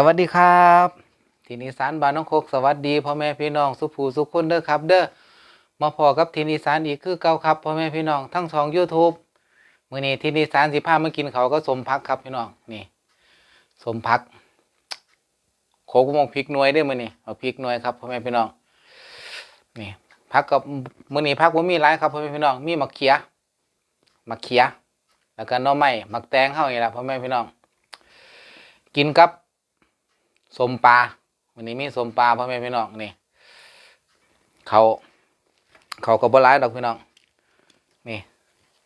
สวัสดีครับ ทีนี้สารบานน้องโคกสวัสดีพ่อแม่พี่น้องสุภูสุขคนเด้อครับ เด้อมาพอกับทีนี้สารอีกคือเก่าครับพ่อแม่พี่น้องทั้งสอง YouTube มื้อนี้ทีนี้สารสิพามากินเขาก็สมพักครับพี่น้องนี่ สมพักโคกมองพริกหน่วยเด้มื้อนี้เอาพริกหน่วยครับพ่อแม่พี่น้องนี่พักกับมื้อนี้พักบ่มีหลายครับพ่อแม่พี่น้องมีมะเขือมะเขือแล้วก็น่อไม้มักแตงเฮานี่ล่ะพ่อแม่พี่น้อง กินกับ สมปลาวันนี้มีสมปลาพ่อแม่พี่น้องนี่ เขาเขาก็บ่ร้ายดอกพี่น้องนี่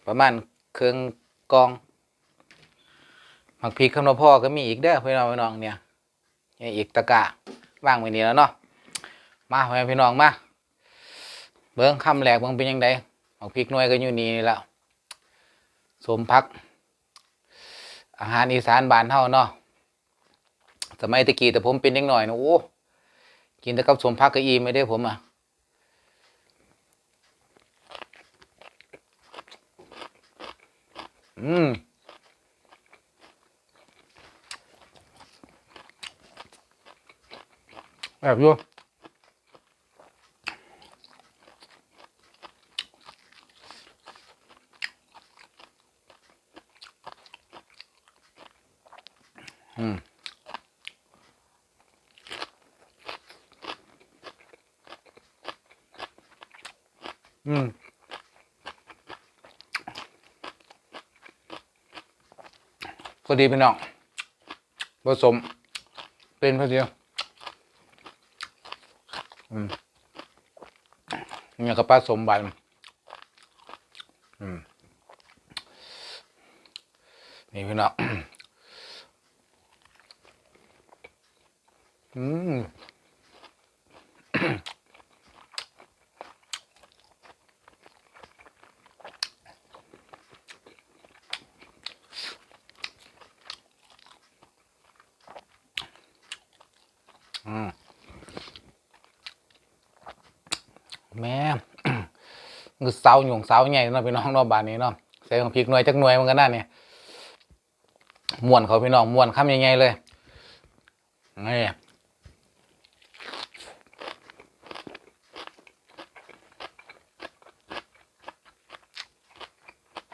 ประมาณเครื่องกองหมักพริกคำนพ่อก็มีอีกเด้อพี่น้องพี่น้องเนี่ยนี่อีกตะกร้าว่างไว้นี่แล้วเนาะมาพ่อแม่พี่น้องมาเบิ้งคำแหลกเบิ้งเป็นยังไงหมักพริกหน่วยก็อยู่นี่นี่แล้วสมพักอาหารอีสานบ้านเฮาเนาะ สมัยตะกี้แต่ผมเป็นเด็กหน่อยนะโอ้กินแต่กับสมพักกะอีไม่ได้ผมอะอืมแบบอยู่อืม อืมพอดีพี่น้องผสม เป็นพอดีอืมเนี่ยก็ปลาสมบันอืมนี่พี่น้องอืม แม่คือเสาหยงเสาใหญ่เนาะพี่น้องเนาะบ้านนี้เนาะใส่ของพริกหน่วยจักหน่วยมันก็น่าเนี่ยม่วนเขาพี่น้องม่วนคำใหญ่ๆเลยนี่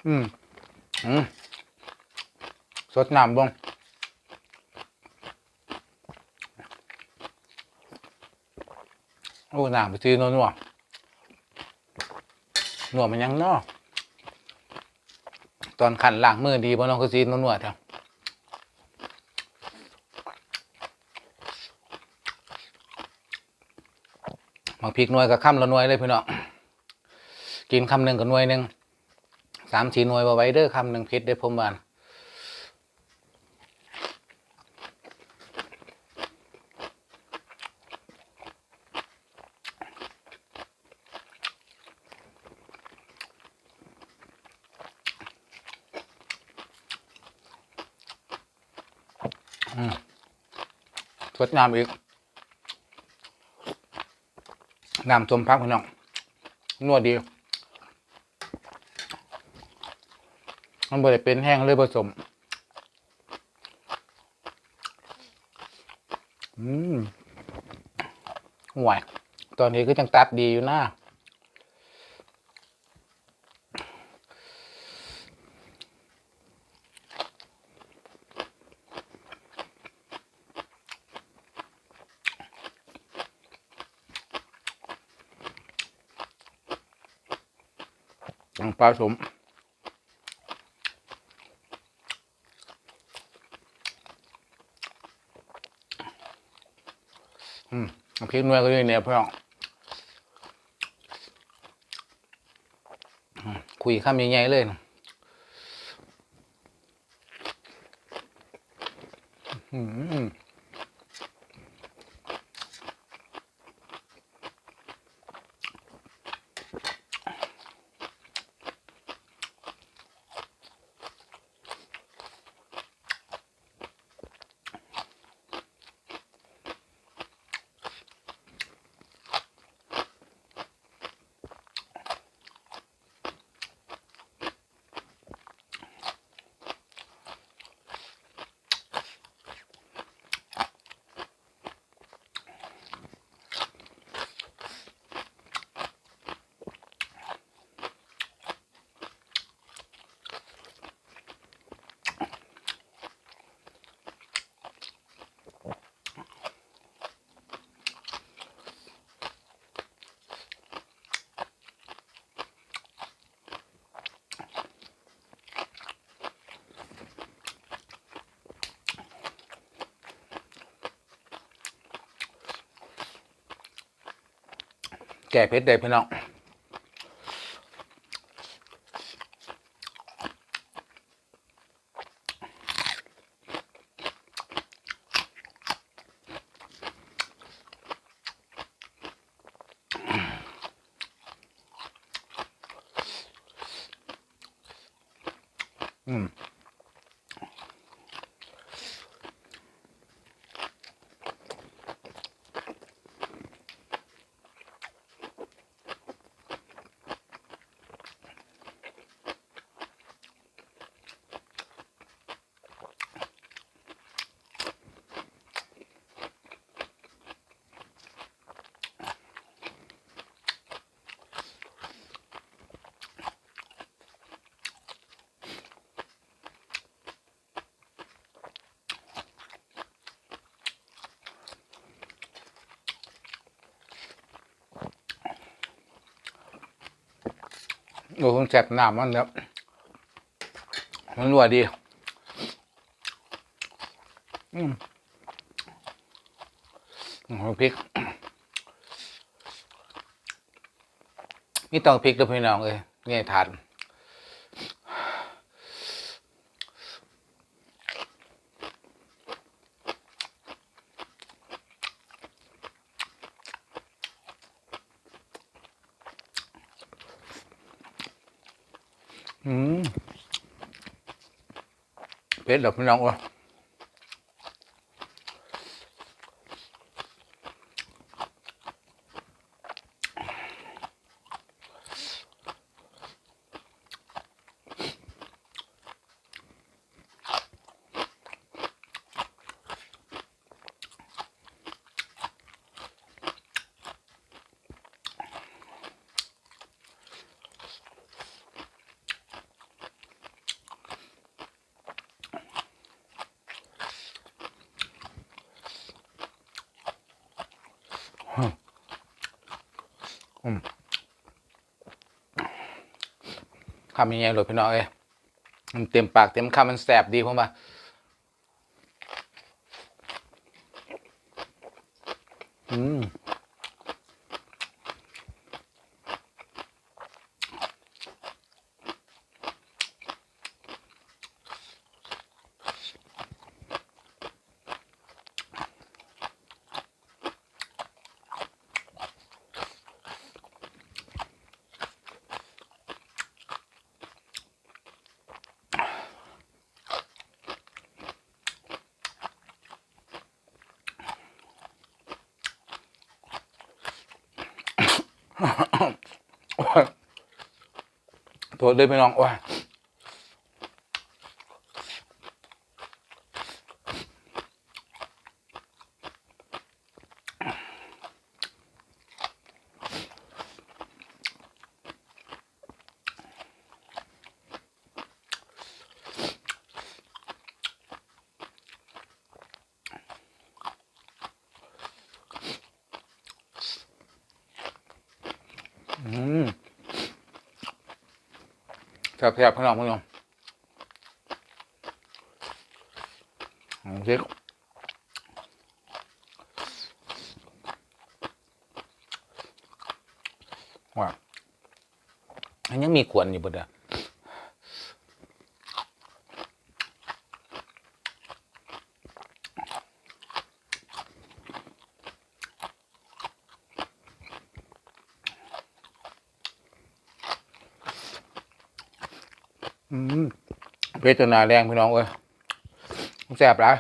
อืมอืมสดน้ำบ้งโอ้หนาไปซื้อนัวนั หนวดมันยังนอตอนขันล้างมือดีบ่น้องคือซีนัวนัวๆเถอะหมักพริกหน่วยกับข้ามละหน่วยเลยพี่น้องกินคำหนึ่งกับหน่วยหนึ่งสามสี่หน่วยบ่ไว้เด้อคำหนึ่งพิษได้พมบาน สดงามอีก น้ำสมพักพี่น้องนวดดี มันบ่ได้เป็นแห้งเลยผสม อืมห่วย ตอนนี้ก็จังตัดดีอยู่นะ จังปลาสมอืมพริกนวลก็อยู่ในเนี่ยพี่องอืมคุยคำใหญ่ๆเลยนะอืม แก่เพชรได้พี่น้องอืม โอ้คงแสบหน้ำมันแล้วมันนัวดี อืมพริก มีต้องพริกด้วยพี่น้องเอ้ยนี่ทาน อืมเผ็ดเหรอพี่น้องวะ คำยังไงหลดพี่น้องเอ้ยมันเต็มปากเต็มคำมันแสบดีผมว่าอืม โทษด้วยพี่น้องว่า แซ่บๆพี่น้องพี่น้องอืมพริกว่าอันยังมีขวนอยู่บนเด้ อืมเพชรนาแรงพี่น้องเอ้ยแซ่บหลาย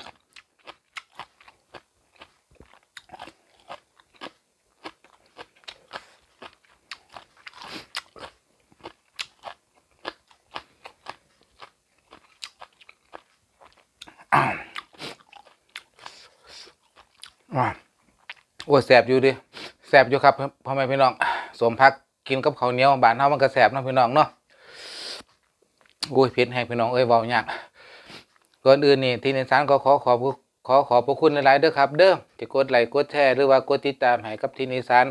ว้าโอ้แซบอยู่ดิแซบอยู่ครับพ่อแม่พี่น้องสมพักกินกับข้าวเหนียวบานเฮามันก็แซบนะพี่น้องเนาะ อ้ยเพชรให้พี่น้องเอ้ยเว้ายากก่อนอื่นนี่ที่นิสานก็ขอขอบขอขอบพระคุณหลายๆเด้อครับ เด้อที่กดไลค์กดแชร์หรือว่ากดติดตามให้กับที่นิสาน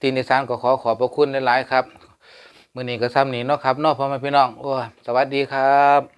ที่นิสานก็ขอขอบพระคุณหลายๆครับ มื้อนี้ก็ซ้ำนี้เนาะครับเนาะพ่อแม่พี่น้องโอ้สวัสดีครับ